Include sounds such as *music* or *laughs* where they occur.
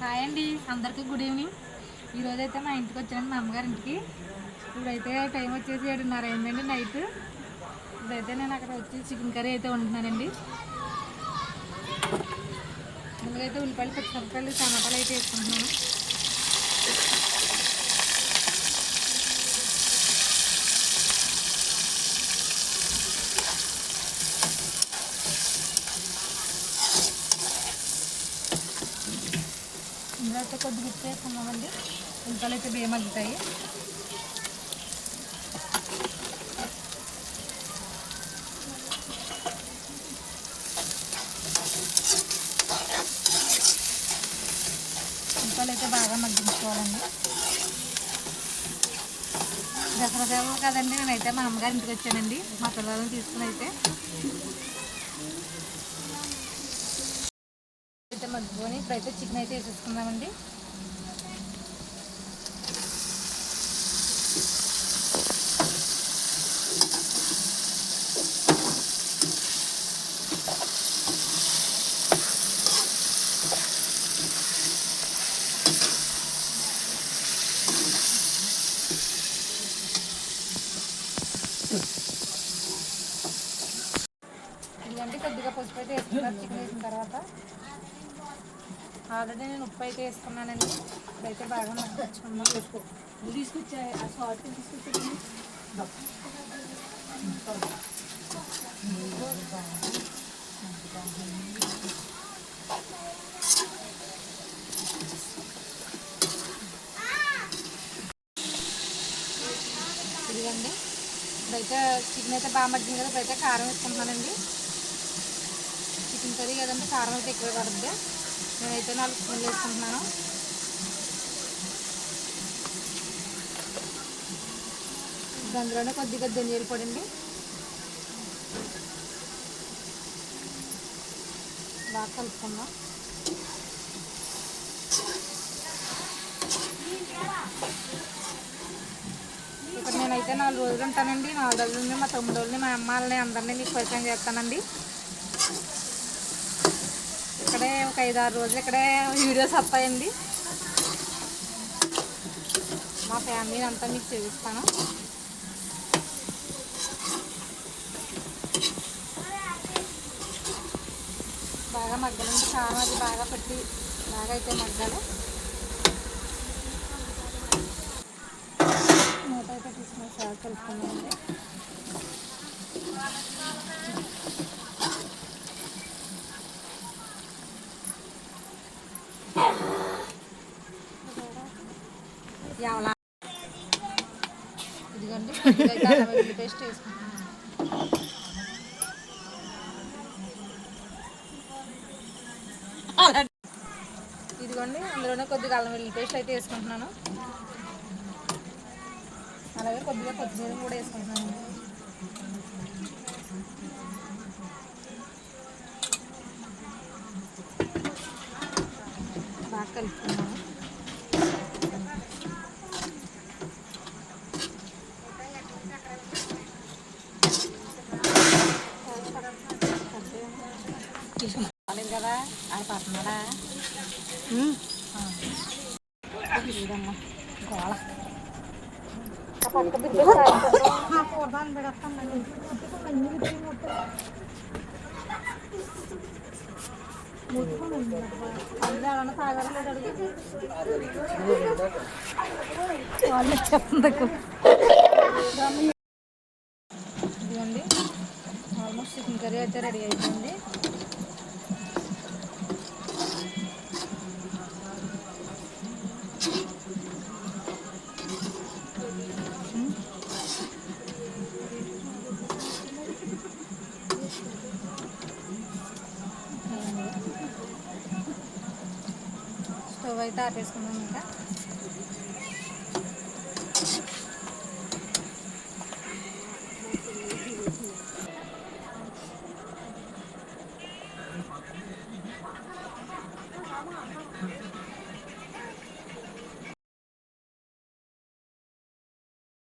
Hi అండి అందరికీ good evening ఈరోజు అయితే మా ఇంటికి వచ్చానండి మా అమ్మగారి ఇంటికి ఇప్పుడైతే టైం వచ్చేసి ఏడున్నర అయిందండి నైట్ ఇప్పుడైతే నేను అక్కడ వచ్చి చికెన్ కర్రీ అయితే వండుతున్నానండి. ముందుకైతే ఉల్లిపాయలు పచ్చిమిరపకాయలు టమాటాలు అయితే వేసుకుంటున్నాను. అయితే కొద్దిగా ఇచ్చేస్తున్నామండి ఉల్లిపాయలు అయితే బియ్యం మగ్గుతాయి ఉల్లిపాయలు అయితే బాగా మగ్గించుకోవాలండి. దసరా సేవలు కదండి నేనైతే మా అమ్మగారి ఇంటికి వచ్చానండి. మా పిల్లలను తీసుకుని అయితే. అయితే ఇప్పుడైతే చికెన్ అయితే వేసేసుకుందామండి. ఇదంటే కొద్దిగా పసుపు అయితే వేసుకున్నారు. చికెన్ వేసిన తర్వాత ఆల్రెడీ నేను ఉప్పు అయితే వేసుకున్నానండి. ఇప్పుడైతే బాగా మగ్గించుకుందాం. తీసుకొచ్చా? ఆ సాల్ట్ తీసుకొచ్చి ఇదిగండి. ఇప్పుడైతే చికెన్ అయితే బాగా మగ్గింది కదా ఇప్పుడైతే కారం వేసుకుంటున్నానండి. చికెన్ కర్రీ కదండి కారం అయితే ఎక్కువ పడుతుంది నేనైతే నాలుగు స్పూన్లు వేసుకుంటున్నాను. అందులోనే కొద్దిగా ధనియాల పొడి బాగా కలుపుకుందాం. ఇక్కడ నేనైతే నాలుగు రోజులు ఉంటానండి. నాలుగు రోజులని మా తమ్ముడు వాళ్ళని మా అమ్మ వాళ్ళని అందరినీ మీకు పరిచయం చేస్తానండి. ఇక్కడే ఒక ఐదు ఆరు రోజులు ఇక్కడే వీడియోస్ వస్తాయండి మా ఫ్యామిలీని అంతా మీకు చూపిస్తాను. బాగా మగ్గాలండి కారం అది బాగా పెట్టి బాగా అయితే మగ్గాలి. మూత అయితే తీసుకుని సార్ కలుపుకున్నామండి ఇదిగోండి. *laughs* పేస్ట్ ఇదిగోండి అందులోనే కొద్దిగా అల్లం వెల్లుల్లి పేస్ట్ అయితే వేసుకుంటున్నాను. అలాగే కొద్దిగా కొత్తిమీర కూడా వేసుకుంటున్నాను. బాగా కలుపుకున్నాను. రాలేదు కదా? అది పడుతున్నాడా ఇదమ్మా గోళ ఇదిగోండి. ఆల్మోస్ట్ చికెన్ కర్రీ అయితే రెడీ అయిపోయింది. అయితే ఆపేసుకున్నాం ఇంకా.